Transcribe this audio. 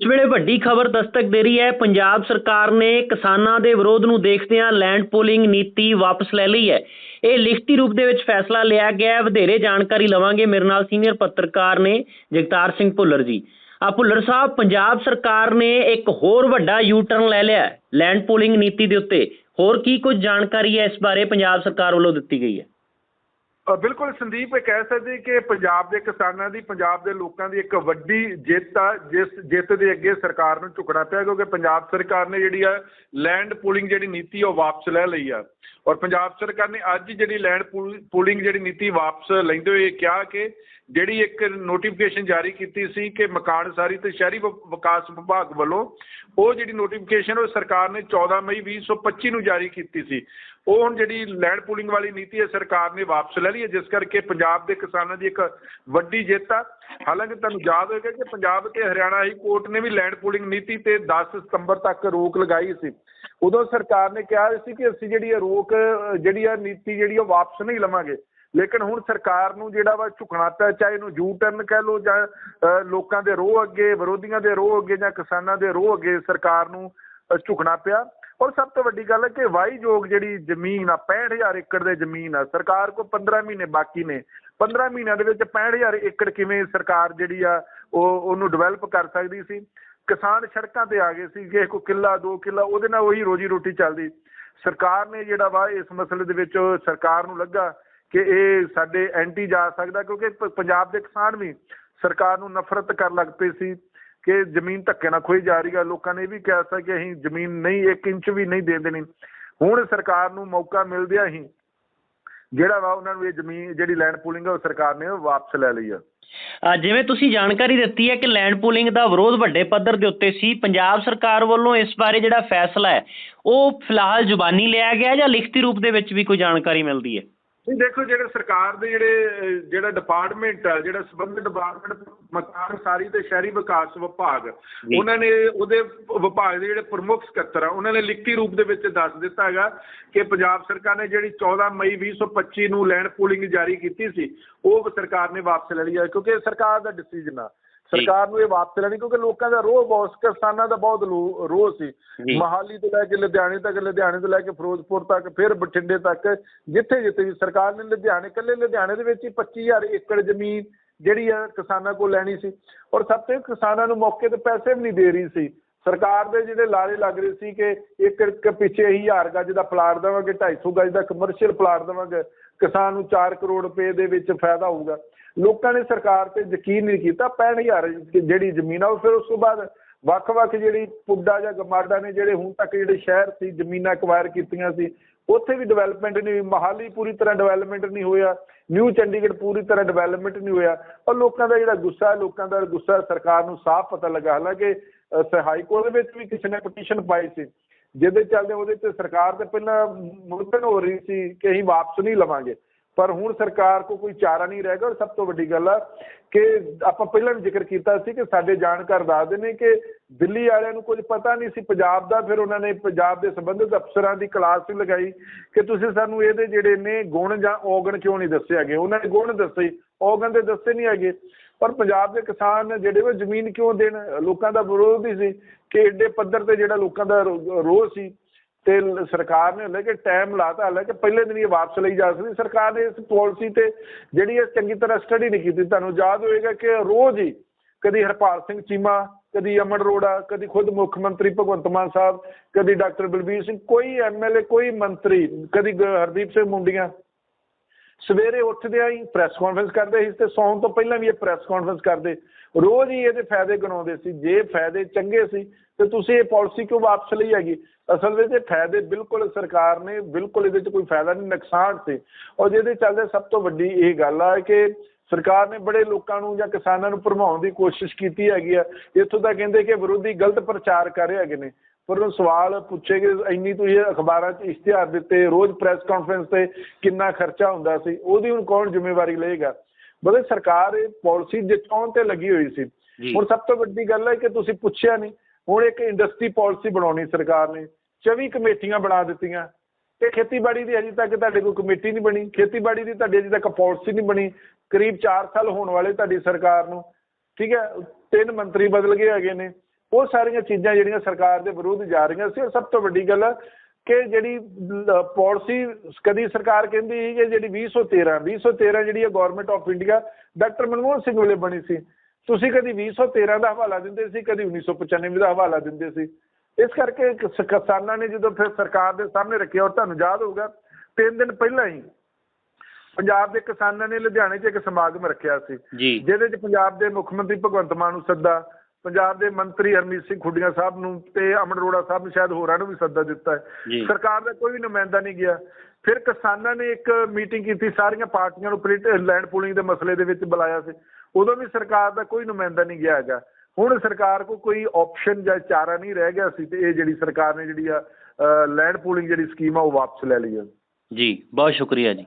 ਇਸ ਵੇਲੇ ਵੱਡੀ ਖਬਰ ਦਸਤਕ ਦੇ ਰਹੀ ਹੈ। ਪੰਜਾਬ ਸਰਕਾਰ ਨੇ ਕਿਸਾਨਾਂ ਦੇ ਵਿਰੋਧ ਨੂੰ ਦੇਖਦਿਆਂ ਲੈਂਡ ਪੂਲਿੰਗ ਨੀਤੀ ਵਾਪਸ ਲੈ ਲਈ ਹੈ। ਇਹ ਲਿਖਤੀ ਰੂਪ ਦੇ ਵਿੱਚ ਫੈਸਲਾ ਲਿਆ ਗਿਆ ਹੈ। ਵਧੇਰੇ ਜਾਣਕਾਰੀ ਲਵਾਂਗੇ। ਮੇਰੇ ਨਾਲ ਸੀਨੀਅਰ ਪੱਤਰਕਾਰ ਨੇ ਜਗਤਾਰ ਸਿੰਘ ਭੁੱਲਰ ਜੀ। ਆ ਭੁੱਲਰ ਸਾਹਿਬ, ਪੰਜਾਬ ਸਰਕਾਰ ਨੇ ਇੱਕ ਹੋਰ ਵੱਡਾ ਯੂ ਟਰਨ ਲੈ ਲਿਆ ਲੈਂਡ ਪੂਲਿੰਗ ਨੀਤੀ ਦੇ ਉੱਤੇ। ਹੋਰ ਕੀ ਕੁਝ ਜਾਣਕਾਰੀ ਹੈ ਇਸ ਬਾਰੇ ਪੰਜਾਬ ਸਰਕਾਰ ਵੱਲੋਂ ਦਿੱਤੀ ਗਈ ਹੈ? ਬਿਲਕੁਲ ਸੰਦੀਪ, ਇਹ ਕਹਿ ਸਕਦੇ ਕਿ ਪੰਜਾਬ ਦੇ ਕਿਸਾਨਾਂ ਦੀ, ਪੰਜਾਬ ਦੇ ਲੋਕਾਂ ਦੀ ਇੱਕ ਵੱਡੀ ਜਿੱਤ ਆ, ਜਿਸ ਜਿੱਤ ਦੇ ਅੱਗੇ ਸਰਕਾਰ ਨੂੰ ਝੁਕਣਾ ਪਿਆ, ਕਿਉਂਕਿ ਪੰਜਾਬ ਸਰਕਾਰ ਨੇ ਜਿਹੜੀ ਆ ਲੈਂਡ ਪੂਲਿੰਗ ਜਿਹੜੀ ਨੀਤੀ ਉਹ ਵਾਪਸ ਲੈ ਲਈ ਆ। ਔਰ ਪੰਜਾਬ ਸਰਕਾਰ ਨੇ ਅੱਜ ਜਿਹੜੀ ਲੈਂਡ ਪੂਲਿੰਗ ਜਿਹੜੀ ਨੀਤੀ ਵਾਪਸ ਲੈਂਦੇ ਹੋਏ ਕਿਹਾ ਕਿ ਜਿਹੜੀ ਇੱਕ ਨੋਟੀਫਿਕੇਸ਼ਨ ਜਾਰੀ ਕੀਤੀ ਸੀ ਕਿ ਮਕਾਨ ਸਾਰੀ ਤੇ ਸ਼ਹਿਰੀ ਵਿਕਾਸ ਵਿਭਾਗ ਵੱਲੋਂ ਉਹ ਜਿਹੜੀ ਨੋਟੀਫਿਕੇਸ਼ਨ ਉਹ ਸਰਕਾਰ ਨੇ 14 ਮਈ 2025 ਨੂੰ ਜਾਰੀ ਕੀਤੀ ਸੀ। ਉਹ ਹੁਣ ਜਿਹੜੀ ਲੈਂਡ ਪੂਲਿੰਗ ਵਾਲੀ ਨੀਤੀ ਹੈ, ਸਰਕਾਰ ਨੇ ਵਾਪਸ ਲੈ ਲਈ ਹੈ, ਜਿਸ ਕਰਕੇ ਪੰਜਾਬ ਦੇ ਕਿਸਾਨਾਂ ਦੀ ਇੱਕ ਵੱਡੀ ਜਿੱਤ ਆ। ਹਾਲਾਂਕਿ ਤੁਹਾਨੂੰ ਯਾਦ ਹੋਵੇਗਾ ਕਿ ਪੰਜਾਬ ਤੇ ਹਰਿਆਣਾ ਹਾਈ ਕੋਰਟ ਨੇ ਵੀ ਲੈਂਡ ਪੂਲਿੰਗ ਨੀਤੀ ਤੇ 10 ਸਤੰਬਰ ਤੱਕ ਰੋਕ ਲਗਾਈ ਸੀ। ਉਦੋਂ ਸਰਕਾਰ ਨੇ ਕਿਹਾ ਸੀ ਕਿ ਅਸੀਂ ਜਿਹੜੀ ਇਹ ਰੋਕ, ਜਿਹੜੀ ਆ ਨੀਤੀ ਜਿਹੜੀ ਉਹ ਵਾਪਸ ਨਹੀਂ ਲਵਾਂਗੇ। ਲੇਕਿਨ ਹੁਣ ਸਰਕਾਰ ਨੂੰ ਜਿਹੜਾ ਵਾ ਝੁਕਣਾ ਪਿਆ ਚਾਹੇ ਇਹਨੂੰ ਯੂ ਟਰਨ ਕਹਿ ਲਓ ਜਾਂ ਅ, ਲੋਕਾਂ ਦੇ ਰੋਹ ਅੱਗੇ ਵਿਰੋਧੀਆਂ ਦੇ ਰੋਹ ਅੱਗੇ ਜਾਂ ਕਿਸਾਨਾਂ ਦੇ ਰੋਹ ਅੱਗੇ ਸਰਕਾਰ ਨੂੰ ਝੁਕਣਾ ਪਿਆ। ਔਰ ਸਭ ਤੋਂ ਵੱਡੀ ਗੱਲ ਹੈ ਕਿ ਵਾਹੀਯੋਗ ਜਿਹੜੀ ਜ਼ਮੀਨ ਆ 65000 ਏਕੜ ਦੇ ਜ਼ਮੀਨ ਆ ਸਰਕਾਰ ਕੋ 15 ਮਹੀਨੇ ਬਾਕੀ ਨੇ। 15 ਮਹੀਨਿਆਂ ਦੇ ਵਿੱਚ 65000 ਏਕੜ ਕਿਵੇਂ ਸਰਕਾਰ ਜਿਹੜੀ ਆ ਉਹ ਉਹਨੂੰ ਡਿਵੈਲਪ ਕਰ ਸਕਦੀ ਸੀ? ਕਿਸਾਨ ਸੜਕਾਂ ਤੇ ਆ ਗਏ ਸੀ ਕਿ ਕੋਈ ਕਿੱਲਾ ਦੋ ਕਿੱਲਾ ਉਹਦੇ ਨਾਲ ਉਹੀ ਰੋਜੀ ਰੋਟੀ ਚੱਲਦੀ। ਸਰਕਾਰ ਨੇ ਜਿਹੜਾ ਵਾ ਇਸ ਮਸਲੇ ਦੇ ਵਿੱਚ ਸਰਕਾਰ ਨੂੰ ਲੱਗਾ। ਕਿ ਇਹ ਸਾਡੇ ਐਂਟੀ ਜਾ ਸਕਦਾ ਕਿਉਂਕਿ ਪ- ਪੰਜਾਬ ਦੇ ਕਿਸਾਨ ਵੀ ਸਰਕਾਰ ਨੂੰ ਨਫ਼ਰਤ ਕਰਨ ਲੱਗ ਪਏ ਸੀ ਕਿ ਜ਼ਮੀਨ ਧੱਕੇ ਨਾਲ ਖੋਈ ਜਾ ਰਹੀ ਹੈ ਲੋਕਾਂ ਨੇ ਇਹ ਵੀ ਕਿਹਾ ਸੀ ਕਿ ਅਸੀਂ ਜ਼ਮੀਨ ਨਹੀਂ 1 ਇੰਚ ਵੀ ਨਹੀਂ ਦੇ ਦੇਣੀ। ਹੁਣ ਸਰਕਾਰ ਨੂੰ ਮੌਕਾ ਮਿਲਦਿਆਂ ਹੀ ਜਿਹੜਾ ਵਾ ਉਹਨਾਂ ਨੂੰ ਇਹ ਜ਼ਮੀਨ ਜਿਹੜੀ ਲੈਂਡ ਪੂਲਿੰਗ ਹੈ ਉਹ ਸਰਕਾਰ ਨੇ ਉਹ ਵਾਪਸ ਲੈ ਲਈ ਆ। ਅ, ਜਿਵੇਂ ਤੁਸੀਂ ਜਾਣਕਾਰੀ ਦਿੱਤੀ ਹੈ ਕਿ ਲੈਂਡ ਪੂਲਿੰਗ ਦਾ ਵਿਰੋਧ ਵੱਡੇ ਪੱਧਰ ਦੇ ਉੱਤੇ ਸੀ। ਪੰਜਾਬ ਸਰਕਾਰ ਵੱਲੋਂ ਇਸ ਬਾਰੇ ਜਿਹੜਾ ਫੈਸਲਾ ਹੈ ਉਹ ਫਿਲਹਾਲ ਜ਼ੁਬਾਨੀ ਲਿਆ ਗਿਆ ਜਾਂ ਲਿਖਤੀ ਰੂਪ ਦੇ ਵਿੱਚ ਵੀ ਕੋਈ ਜਾਣਕਾਰੀ ਮਿਲਦੀ ਹੈ? ਨਹੀਂ ਦੇਖੋ ਜਿਹੜੇ ਸਰਕਾਰ ਦੇ ਜਿਹੜੇ ਜਿਹੜਾ ਡਿਪਾਰਟਮੈਂਟ ਆ ਜਿਹੜਾ ਸੰਬੰਧਿਤ ਡਿਪਾਰਟਮੈਂਟ ਮਕਾਨ ਸਾਰੀ ਤੇ ਸ਼ਹਿਰੀ ਵਿਕਾਸ ਵਿਭਾਗ ਉਹਨਾਂ ਨੇ ਉਹਦੇ ਵਿਭਾਗ ਦੇ ਜਿਹੜੇ ਪ੍ਰਮੁੱਖ ਸਕੱਤਰ ਆ ਉਹਨਾਂ ਨੇ ਲਿਖਤੀ ਰੂਪ ਦੇ ਵਿੱਚ ਦੱਸ ਦਿੱਤਾ ਹੈਗਾ ਕਿ ਪੰਜਾਬ ਸਰਕਾਰ ਨੇ ਜਿਹੜੀ 14 ਮਈ 2025 ਨੂੰ ਲੈਂਡ ਪੂਲਿੰਗ ਜਾਰੀ ਕੀਤੀ ਸੀ ਉਹ ਸਰਕਾਰ ਨੇ ਵਾਪਸ ਲੈ ਲਈ ਹੈ ਕਿਉਂਕਿ ਇਹ ਸਰਕਾਰ ਦਾ ਡਿਸੀਜਨ ਆ। ਸਰਕਾਰ ਨੂੰ ਇਹ ਵਾਪਸ ਲੈਣੀ ਕਿਉਂਕਿ ਲੋਕਾਂ ਦਾ ਰੋਹ ਬਹੁਤ ਕਿਸਾਨਾਂ ਦਾ ਬਹੁਤ ਰੋਹ ਸੀ। ਮਹਾਲੀ ਤੋਂ ਲੈ ਕੇ ਲੁਧਿਆਣੇ ਤੱਕ ਲੁਧਿਆਣੇ ਤੋਂ ਲੈ ਕੇ ਫਿਰੋਜ਼ਪੁਰ ਤੱਕ ਫਿਰ ਬਠਿੰਡੇ ਤੱਕ ਜਿੱਥੇ ਜਿੱਥੇ ਵੀ ਸਰਕਾਰ ਨੇ ਲੁਧਿਆਣੇ ਕੱਲੇ ਲੁਧਿਆਣੇ ਦੇ ਵਿੱਚ ਹੀ 25000 ਏਕੜ ਜ਼ਮੀਨ ਜਿਹੜੀ ਆ ਕਿਸਾਨਾਂ ਕੋਲ ਲੈਣੀ ਸੀ। ਔਰ ਸਭ ਤੋਂ ਕਿਸਾਨਾਂ ਨੂੰ ਮੌਕੇ ਤੇ ਪੈਸੇ ਵੀ ਨਹੀਂ ਦੇ ਰਹੀ ਸੀ। ਸਰਕਾਰ ਦੇ ਜਿਹੜੇ ਲਾਰੇ ਲੱਗ ਰਹੇ ਸੀ ਕਿ ਇੱਕ ਇੱਕ ਪਿੱਛੇ ਹੀ 1000 ਗੱਜ ਦਾ ਪਲਾਟ ਦੇਵਾਂਗੇ 250 ਗੱਜ ਦਾ ਕਮਰਸ਼ੀਅਲ ਪਲਾਟ ਦੇਵਾਂਗੇ ਕਿਸਾਨ ਨੂੰ 4 ਕਰੋੜ ਰੁਪਏ ਦੇ ਵਿੱਚ ਫਾਇਦਾ ਹੋਊਗਾ। ਲੋਕਾਂ ਨੇ ਸਰਕਾਰ ਤੇ ਯਕੀਨ ਨਹੀਂ ਕੀਤਾ 65000 ਜਿਹੜੀ ਜ਼ਮੀਨ ਆ ਉਹ ਫਿਰ ਉਸ ਤੋਂ ਬਾਅਦ ਵੱਖ-ਵੱਖ ਜਿਹੜੀ ਪੁੱਡਾ ਜਾਂ ਗਮਾਡਾ ਨੇ ਜਿਹੜੇ ਹੁਣ ਤੱਕ ਜਿਹੜੇ ਸ਼ਹਿਰ ਸੀ, ਜ਼ਮੀਨਾਂ ਐਕਵਾਇਰ ਕੀਤੀਆਂ ਸੀ, ਉੱਥੇ ਵੀ ਡਿਵੈਲਪਮੈਂਟ ਨਹੀਂ ਹੋਈ, ਮਹਾਲੀ ਪੂਰੀ ਤਰ੍ਹਾਂ ਡਿਵੈਲਪਮੈਂਟ ਨਹੀਂ ਹੋਇਆ ਨਿਊ ਚੰਡੀਗੜ੍ਹ ਪੂਰੀ ਤਰ੍ਹਾਂ ਡਿਵੈਲਪਮੈਂਟ ਨਹੀਂ ਹੋਇਆ, ਔਰ ਲੋਕਾਂ ਦਾ ਜਿਹੜਾ ਗੁੱਸਾ ਲੋਕਾਂ ਦਾ ਗੁੱਸਾ ਸਰਕਾਰ ਨੂੰ ਸਾਫ਼ ਪਤਾ ਲੱਗਾ। ਹਾਲਾਂਕਿ ਹਾਈ ਕੋਰਟ ਦੇ ਵਿੱਚ ਵੀ ਕਿਸੇ ਨੇ ਪਟੀਸ਼ਨ ਪਾਈ ਸੀ, ਜਿਹਦੇ ਚੱਲਦੇ ਉਹਦੇ ਤੇ ਸਰਕਾਰ ਤੇ ਪਹਿਲਾਂ ਮੁਲਤਨ ਹੋ ਰਹੀ ਸੀ ਕਿ ਅਸੀਂ ਵਾਪਸ ਨਹੀਂ ਲਵਾਂਗੇ। ਪਰ ਹੁਣ ਸਰਕਾਰ ਕੋ ਕੋਈ ਚਾਰਾ ਨਹੀਂ ਰਹਿ ਗਿਆ ਔਰ ਸਭ ਤੋਂ ਵੱਡੀ ਗੱਲ ਆ ਕਿ ਆਪਾਂ ਪਹਿਲਾਂ ਵੀ ਜ਼ਿਕਰ ਕੀਤਾ ਸੀ ਕਿ ਸਾਡੇ ਜਾਣਕਾਰ ਦੱਸਦੇ ਨੇ ਕਿ ਦਿੱਲੀ ਵਾਲਿਆਂ ਨੂੰ ਕੁਝ ਪਤਾ ਨਹੀਂ ਸੀ। ਪੰਜਾਬ ਦਾ ਫਿਰ ਉਹਨਾਂ ਨੇ ਪੰਜਾਬ ਦੇ ਸੰਬੰਧਿਤ ਅਫਸਰਾਂ ਦੀ ਕਲਾਸ ਵੀ ਲਗਾਈ ਕਿ ਤੁਸੀਂ ਸਾਨੂੰ ਇਹਦੇ ਜਿਹੜੇ ਨੇ ਗੁਣ ਜਾਂ ਔਗਣ ਕਿਉਂ ਨਹੀਂ ਦੱਸੇ ਹੈਗੇ? ਉਹਨਾਂ ਨੇ ਗੁਣ ਦੱਸੇ, ਔਗਣ ਦੇ ਦੱਸੇ ਨਹੀਂ ਹੈਗੇ। ਪਰ ਪੰਜਾਬ ਦੇ ਕਿਸਾਨ ਜਿਹੜੇ ਉਹ ਜ਼ਮੀਨ ਕਿਉਂ ਦੇਣ? ਲੋਕਾਂ ਦਾ ਵਿਰੋਧ ਹੀ ਸੀ ਕਿ ਏਡੇ ਪੱਧਰ ਤੇ ਜਿਹੜਾ ਲੋਕਾਂ ਦਾ ਰੋ- ਰੋਹ ਸੀ। ਤੇ ਸਰਕਾਰ ਨੇ ਹੁੰਦਾ ਕਿ ਟਾਈਮ ਲਾਤਾ ਹਲੇ ਕਿ ਪਹਿਲੇ ਦਿਨ ਹੀ ਇਹ ਵਾਪਸ ਲਈ ਜਾ ਸਕਦੀ। ਸਰਕਾਰ ਨੇ ਇਸ ਪਾਲਿਸੀ ਤੇ ਜਿਹੜੀ ਇਹ ਚੰਗੀ ਤਰ੍ਹਾਂ ਸਟੱਡੀ ਨਹੀਂ ਕੀਤੀ। ਤੁਹਾਨੂੰ ਯਾਦ ਹੋਏਗਾ ਕਿ ਰੋਜ਼ ਹੀ ਕਦੀ ਹਰਪਾਲ ਸਿੰਘ ਚੀਮਾ, ਕਦੀ ਅਮਨ ਅਰੋੜਾ, ਕਦੀ ਖੁਦ ਮੁੱਖ ਮੰਤਰੀ ਭਗਵੰਤ ਮਾਨ ਸਾਹਿਬ, ਕਦੀ ਡਾਕਟਰ ਬਲਬੀਰ ਸਿੰਘ, ਕੋਈ ਐਮਐਲਏ ਕੋਈ ਮੰਤਰੀ, ਕਦੀ ਗ- ਹਰਦੀਪ ਸਿੰਘ ਮੁੰਡੀਆਂ ਸਵੇਰੇ ਉੱਠਦਿਆਂ ਹੀ ਪ੍ਰੈਸ ਕਾਨਫਰੰਸ ਕਰਦੇ ਸੀ ਤੇ ਸੌਣ ਤੋਂ ਪਹਿਲਾਂ ਵੀ ਇਹ ਪ੍ਰੈਸ ਕਾਨਫਰੰਸ ਕਰਦੇ। ਰੋਜ਼ ਹੀ ਇਹਦੇ ਫਾਇਦੇ ਗਿਣਾਉਂਦੇ ਸੀ। ਜੇ ਫਾਇਦੇ ਚੰਗੇ ਸੀ, ਤੇ ਤੁਸੀਂ ਇਹ ਪਾਲਿਸੀ ਕਿਉਂ ਵਾਪਸ ਲਈ ਹੈਗੀ? ਅਸਲ ਵਿੱਚ ਇਹ ਫਾਇਦੇ ਬਿਲਕੁਲ ਸਰਕਾਰ ਨੇ, ਬਿਲਕੁਲ ਇਹਦੇ 'ਚ ਕੋਈ ਫਾਇਦਾ ਨਹੀਂ, ਨੁਕਸਾਨ ਸੀ। ਔਰ ਜਿਹਦੇ ਚੱਲਦੇ ਸਭ ਤੋਂ ਵੱਡੀ ਇਹ ਗੱਲ ਆ ਕਿ ਸਰਕਾਰ ਨੇ ਬੜੇ ਲੋਕਾਂ ਨੂੰ ਜਾਂ ਕਿਸਾਨਾਂ ਨੂੰ ਭਰਮਾਉਣ ਦੀ ਕੋਸ਼ਿਸ਼ ਕੀਤੀ ਹੈਗੀ ਆ। ਇੱਥੋਂ ਤੱਕ ਕਹਿੰਦੇ ਕਿ ਵਿਰੋਧੀ ਗਲਤ ਪ੍ਰਚਾਰ ਕਰ ਰਹੇ ਹੈਗੇ ਨੇ। ਪਰ ਉਹ ਸਵਾਲ ਪੁੱਛੇ ਕਿ ਇੰਨੀ ਤੁਸੀਂ ਅਖਬਾਰਾਂ 'ਚ ਇਸ਼ਤਿਹਾਰ ਦਿੱਤੇ ਰੋਜ਼ ਪ੍ਰੈਸ ਕਾਨਫਰੰਸ ਤੇ ਕਿੰਨਾ ਖਰਚਾ ਹੁੰਦਾ ਸੀ ਉਹਦੀ ਹੁਣ ਕੌਣ ਜ਼ਿੰਮੇਵਾਰੀ ਲਏਗਾ? ਬਲੇ ਸਰਕਾਰ ਇਹ ਪਾਲਿਸੀ ਜਿੱਤੋਂ ਤੇ ਲੱਗੀ ਹੋਈ ਸੀ। ਹੁਣ ਸਭ ਤੋਂ ਵੱਡੀ ਗੱਲ ਹੈ ਕਿ ਤੁਸੀਂ ਪੁੱਛਿਆ ਨਹੀਂ। ਹੁਣ ਇੱਕ ਇੰਡਸਟਰੀ ਪਾਲਿਸੀ ਬਣਾਉਣੀ ਸਰਕਾਰ ਨੇ 24 ਕਮੇਟੀਆਂ ਬਣਾ ਦਿੱਤੀਆਂ। ਤੇ ਖੇਤੀਬਾੜੀ ਦੀ ਅਜੇ ਤੱਕ ਤੁਹਾਡੇ ਕੋਈ ਕਮੇਟੀ ਨਹੀਂ ਬਣੀ। ਖੇਤੀਬਾੜੀ ਦੀ ਤੁਹਾਡੀ ਅਜੇ ਤੱਕ ਪਾਲਿਸੀ ਨਹੀਂ ਬਣੀ। ਕਰੀਬ 4 ਸਾਲ ਹੋਣ ਵਾਲੇ ਤੁਹਾਡੀ ਸਰਕਾਰ ਨੂੰ। ਠੀਕ ਹੈ ਤਿੰਨ ਮੰਤਰੀ ਬਦਲ ਗਏ ਹੈਗੇ ਨੇ। ਉਹ ਸਾਰੀਆਂ ਚੀਜ਼ਾਂ ਜਿਹੜੀਆਂ ਸਰਕਾਰ ਦੇ ਵਿਰੁੱਧ ਜਾ ਰਹੀਆਂ ਸੀ। ਔਰ ਸਭ ਤੋਂ ਵੱਡੀ ਗੱਲ ਕਿ ਜਿਹੜੀ ਪਾਲਿਸੀ ਕਦੀ ਸਰਕਾਰ ਕਹਿੰਦੀ ਸੀ ਕਿ ਜਿਹੜੀ 2013 2013 ਜਿਹੜੀ ਹੈ government of India doctor Manmohan Singh ਵੇਲੇ ਬਣੀ ਸੀ। ਤੁਸੀਂ ਕਦੀ 2013 ਦਾ ਹਵਾਲਾ ਦਿੰਦੇ ਸੀ ਕਦੀ 1995 ਦਾ ਹਵਾਲਾ ਦਿੰਦੇ ਸੀ। ਇਸ ਕਰਕੇ ਕਿਸ- ਕਿਸਾਨਾਂ ਨੇ ਜਦੋਂ ਫਿਰ ਸਰਕਾਰ ਦੇ ਸਾਹਮਣੇ ਰੱਖਿਆ ਔਰ ਤੁਹਾਨੂੰ ਯਾਦ ਹੋਊਗਾ ਤਿੰਨ ਦਿਨ ਪਹਿਲਾਂ ਹੀ ਪੰਜਾਬ ਦੇ ਕਿਸਾਨਾਂ ਨੇ ਲੁਧਿਆਣੇ 'ਚ ਇੱਕ ਸਮਾਗਮ ਰੱਖਿਆ ਸੀ ਜਿਹਦੇ 'ਚ ਪੰਜਾਬ ਦੇ ਮੁੱਖ ਮੰਤਰੀ ਭਗਵੰਤ ਮਾਨ ਨੂੰ ਸੱਦਾ ਪੰਜਾਬ ਦੇ ਮੰਤਰੀ ਹਰਮੀਤ ਸਿੰਘ ਖੁੱਡੀਆਂ ਸਾਹਿਬ ਨੂੰ ਤੇ ਅਮਨ ਅਰੋੜਾ ਸਾਹਿਬ ਨੂੰ ਸ਼ਾਇਦ ਹੋਰਾਂ ਨੂੰ ਵੀ ਸੱਦਾ ਦਿੱਤਾ। ਹੈ। ਸਰਕਾਰ ਦਾ ਕੋਈ ਨੁਮਾਇੰਦਾ ਨਹੀਂ ਗਿਆ। ਫਿਰ ਕਿਸਾਨਾਂ ਨੇ ਇੱਕ ਮੀਟਿੰਗ ਕੀਤੀ ਸਾਰੀਆਂ ਪਾਰਟੀਆਂ ਨੂੰ ਲੈਂਡ ਪੂਲਿੰਗ ਦੇ ਮਸਲੇ ਦੇ ਵਿੱਚ ਬੁਲਾਇਆ ਸੀ। ਉਦੋਂ ਵੀ ਸਰਕਾਰ ਦਾ ਕੋਈ ਨੁਮਾਇੰਦਾ ਨਹੀਂ ਗਿਆ ਹੈਗਾ। ਹੁਣ ਸਰਕਾਰ ਕੋ ਕੋਈ ਆਪਸ਼ਨ ਜਾਂ ਚਾਰਾ ਨਹੀਂ ਰਹਿ ਗਿਆ ਸੀ ਤੇ ਇਹ ਜਿਹੜੀ ਸਰਕਾਰ ਨੇ ਜਿਹੜੀ ਆ ਲੈਂਡ ਪੂਲਿੰਗ ਜਿਹੜੀ ਸਕੀਮ ਆ ਉਹ ਵਾਪਸ ਲੈ ਲਈ ਹੈ ਜੀ ਬਹੁਤ ਸ਼ੁਕਰੀਆ ਜੀ।